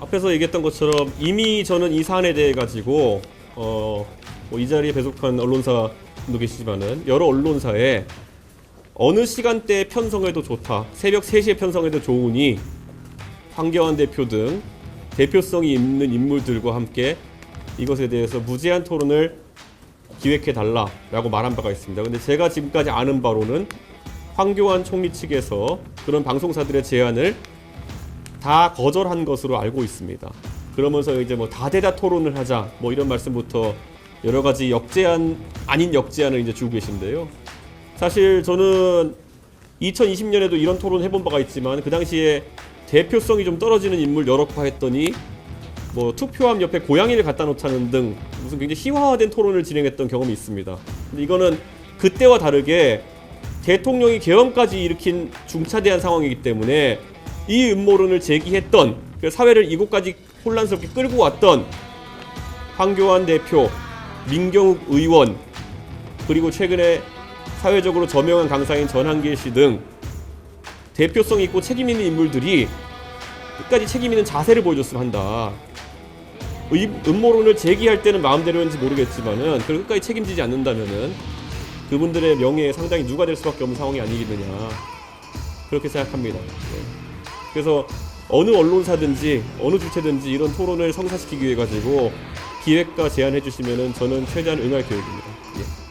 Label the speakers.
Speaker 1: 앞에서 얘기했던 것처럼 이미 저는 이 사안에 대해 가지고 어, 뭐 이 자리에 배속한 언론사도 계시지만은 여러 언론사에 어느 시간대에 편성해도 좋다. 새벽 3시에 편성해도 좋으니 황교안 대표 등 대표성이 있는 인물들과 함께 이것에 대해서 무제한 토론을 기획해 달라라고 말한 바가 있습니다. 근데 제가 지금까지 아는 바로는 황교안 총리 측에서 그런 방송사들의 제안을 다 거절한 것으로 알고 있습니다. 그러면서 이제 뭐 다대다 토론을 하자 뭐 이런 말씀부터 여러 가지 역제안 아닌 역제안을 이제 주고 계신데요. 사실 저는 2020년에도 이런 토론 해본 바가 있지만 그 당시에 대표성이 좀 떨어지는 인물 여러 파 했더니 뭐 투표함 옆에 고양이를 갖다 놓자는 등 무슨 굉장히 희화화된 토론을 진행했던 경험이 있습니다. 근데 이거는 그때와 다르게 대통령이 계엄까지 일으킨 중차대한 상황이기 때문에 이 음모론을 제기했던 그 사회를 이곳까지 혼란스럽게 끌고 왔던 황교안 대표, 민경욱 의원 그리고 최근에 사회적으로 저명한 강사인 전한길 씨 등 대표성 있고 책임 있는 인물들이 끝까지 책임 있는 자세를 보여줬으면 한다. 의- 음모론을 제기할 때는 마음대로인지 모르겠지만은 그걸 끝까지 책임지지 않는다면은 그분들의 명예에 상당히 누가 될 수밖에 없는 상황이 아니겠느냐 그렇게 생각합니다. 네. 그래서 어느 언론사든지 어느 주체든지 이런 토론을 성사시키기 위해 가지고 기획과 제안해 주시면은 저는 최대한 응할 계획입니다.